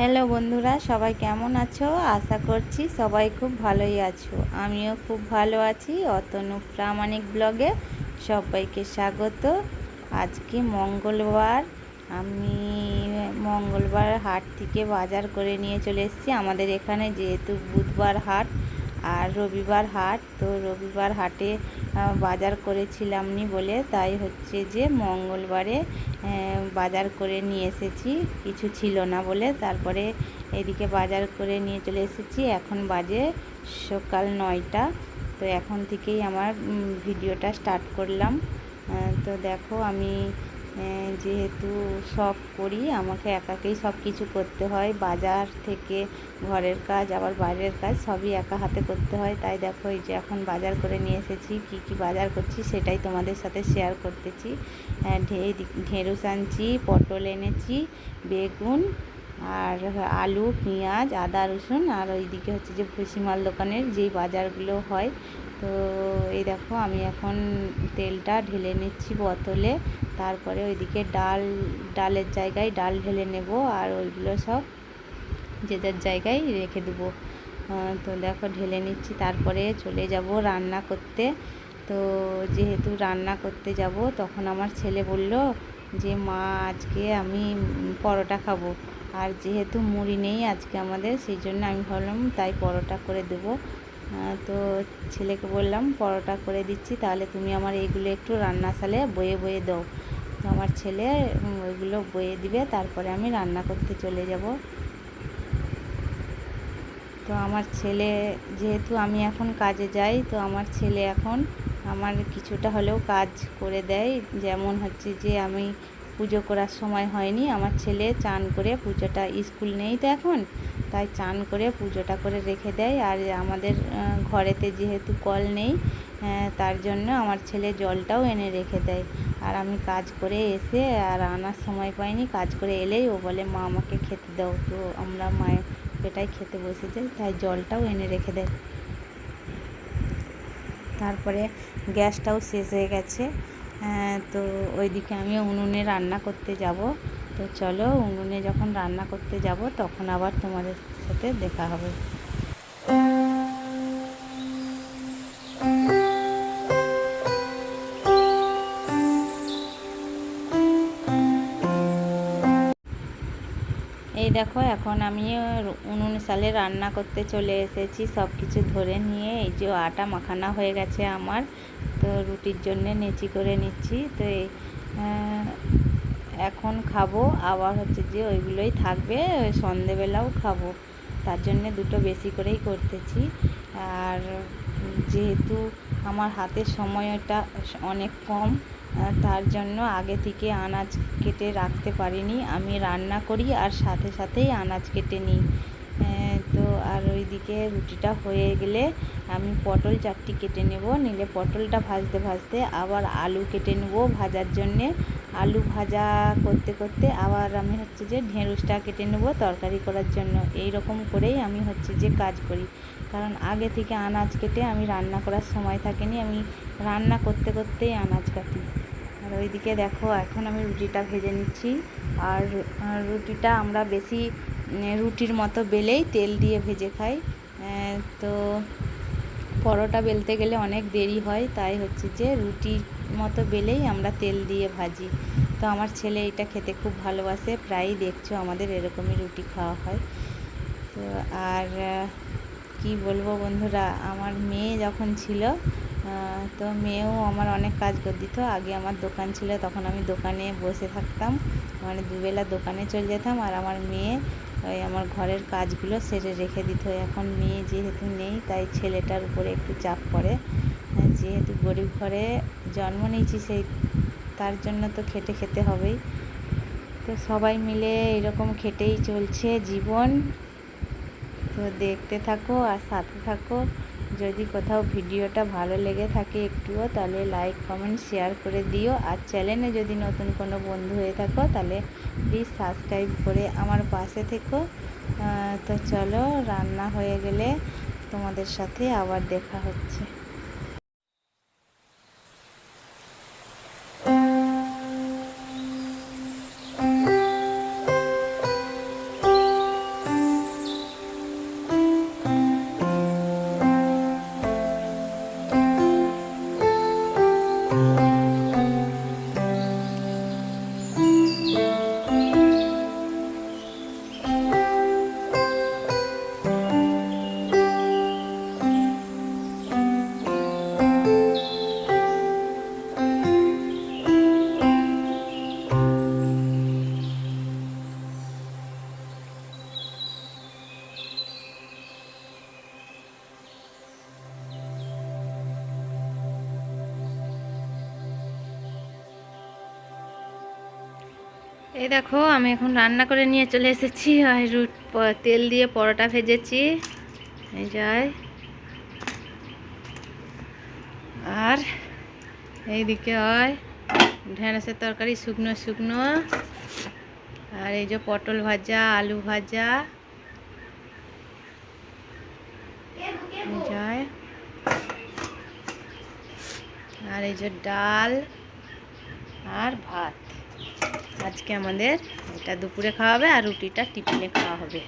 Hello বন্ধুরা, সবাই কেমন আছো? আশা করছি সবাই খুব ভালোই আছো। আমিও খুব ভালো আছি। অতনু প্রামাণিক ব্লগে সবাইকে স্বাগত। আজকে মঙ্গলবার, আমি মঙ্গলবার হাট থেকে বাজার করে নিয়ে চলে এসেছি। আমাদের এখানে যেহেতু বুধবার হাট আর রবিবার হাট, তো রবিবার হাটে বাজার করেছিলাম নি বলে তাই হচ্ছে যে মঙ্গলবারে বাজার করে নিয়ে এসেছি। কিছু ছিল না বলে তারপরে এদিকে বাজার করে নিয়ে চলে এসেছি। এখন বাজে সকাল নয়টা, তো এখন থেকেই আমার ভিডিওটা স্টার্ট করলাম। তো দেখো আমি যেহেতু সব করি, আমাকে একাকেই সব কিছু করতে হয়। বাজার থেকে ঘরের কাজ, আবার বাইরের কাজ সবই একা হাতে করতে হয়। তাই দেখো, এই যে এখন বাজার করে নিয়ে এসেছি। কি কি বাজার করছি সেটাই তোমাদের সাথে শেয়ার করতেছি। ঢে- ঢেঁড়স আনছি, পটল এনেছি, বেগুন আর আলু, পেঁয়াজ, আদা, রসুন আর ওইদিকে হচ্ছে যে ভুসিমাল দোকানের যেই বাজারগুলো হয়। তো এই দেখো আমি এখন তেলটা ঢেলে নিচ্ছি বোতলে। তারপরে ওইদিকে ডাল, ডালের জায়গায় ডাল ঢেলে নেব আর ওইগুলো সব যে যার জায়গায় রেখে দেবো। তো দেখো ঢেলে নিচ্ছি। তারপরে চলে যাব রান্না করতে। তো যেহেতু রান্না করতে যাব, তখন আমার ছেলে বলল যে মা, আজকে আমি পরোটা খাব। আর যেহেতু মুড়ি নেই আজকে আমাদের, সেই জন্য আমি ভাবলাম তাই পরোটা করে দেবো। তো ছেলেকে বললাম, পরোটা করে দিচ্ছি, তাহলে তুমি আমার এইগুলো একটু রান্নাশালে বয়ে বয়ে দাও। তো আমার ছেলে ওইগুলো বয়ে দিবে, তারপরে আমি রান্না করতে চলে যাব। তো আমার ছেলে, যেহেতু আমি এখন কাজে যাই, তো আমার ছেলে এখন আমার কিছুটা হলেও কাজ করে দেয়। যেমন হচ্ছে যে, আমি পুজো করার সময় হয়নি, আমার ছেলে চান করে পুজোটা স্কুল নেই তো এখন, তাই চান করে পুজোটা করে রেখে দেয়। আর আমাদের ঘরেতে যেহেতু কল নেই তার জন্য আমার ছেলে জলটাও এনে রেখে দেয়। আর আমি কাজ করে এসে আর আনার সময় পাইনি, কাজ করে এলেই ও বলে, মা, আমাকে খেতে দাও। তো আমরা মায়ের পেটাই খেতে বসে যাই তাই জলটাও এনে রেখে দেয়। তারপরে গ্যাসটাও শেষ হয়ে গেছে। আহ, তো ওইদিকে আমি উনুনে রান্না করতে যাব। তো চলো উনুনে যখন রান্না করতে যাব তখন আবার তোমাদের সাথে দেখা হবে। এই দেখো, এখন আমি উনুন সালে রান্না করতে চলে এসেছি। সব কিছু ধরে নিয়ে এই যে আটা মাখানা হয়ে গেছে আমার, তো রুটির জন্য নেচি করে নিচ্ছি। তো এখন খাব। আবার হচ্ছে যে ওইগুলোই থাকবে সন্ধেবেলাও খাব। তার জন্য দুটো বেশি করেই করতেছি। আর যেহেতু আমার হাতের সময়টা অনেক কম তার জন্য আগে থেকে আনাজ কেটে রাখতে পারিনি। আমি রান্না করি আর সাথে সাথেই আনাজ কেটে নিই। আহ, তো আর ওইদিকে রুটিটা হয়ে গেলে আমি পটল চারটি কেটে নেব। নিলে পটলটা ভাজতে ভাজতে আবার আলু কেটে নেব ভাজার জন্যে। আলু ভাজা করতে করতে আবার আমি হচ্ছে যে ঢেঁড়সটা কেটে নেব তরকারি করার জন্য। এই রকম করেই আমি হচ্ছে যে কাজ করি। কারণ আগে থেকে আনাজ কেটে আমি রান্না করার সময় থাকেনি, আমি রান্না করতে করতেই আনাজ কাটি। আর ওইদিকে দেখো, এখন আমি রুটিটা ভেজে নিচ্ছি। আর রুটিটা আমরা বেশি, রুটির মতো বেলেই তেল দিয়ে ভেজে খাই। তো পরোটা বেলতে গেলে অনেক দেরি হয়, তাই হচ্ছে যে রুটির মতো বেলেই আমরা তেল দিয়ে ভাজি। তো আমার ছেলে এটা খেতে খুব ভালোবাসে, প্রায়ই দেখছ আমাদের এরকমই রুটি খাওয়া হয়। তো আর, কি বলব বন্ধুরা, আমার মেয়ে যখন ছিল তো মেয়েও আমার অনেক কাজ করে দিত। আগে আমার দোকান ছিল, তখন আমি দোকানে বসে থাকতাম। মানে দুবেলা দোকানে চলে যেতাম আর আমার মেয়ে ওই আমার ঘরের কাজগুলো সেরে রেখে দিত এখন মেয়ে যেহেতু নেই, তাই ছেলেটার উপরে একটু চাপ পড়ে। যেহেতু গরিব ঘরে জন্ম নিয়েছি, সেই তার জন্য তো খেটে খেতে হবেই। তো সবাই মিলে এরকম খেটেই চলছে জীবন। তো দেখতে থাকো আর সাথে থাকো। যদি কোথাও ভিডিওটা ভালো লেগে থাকে একটুও, তাহলে লাইক কমেন্ট শেয়ার করে দিও। আর চ্যানেলে যদি নতুন কোনো বন্ধু হয়ে থাকো, তাহলে প্লিজ সাবস্ক্রাইব করে আমার পাশে থেকো। তো চলো, রান্না হয়ে গেলে তোমাদের সাথে আবার দেখা হচ্ছে। এই দেখো, আমি এখন রান্না করে নিয়ে চলে এসেছি। আর রুট তেল দিয়ে পরোটা ভেজেছি। এই যায় আর এইদিকে হয় ঢেঁড়সের তরকারি, শুকনো শুকনো। আর এই যে, পটল ভাজা, আলু ভাজা। যায় আর এই যে, ডাল আর ভাত। আজকে আমাদের এটা দুপুরে খাওয়া হবে আর রুটিটা টিফিনে খাওয়া হবে।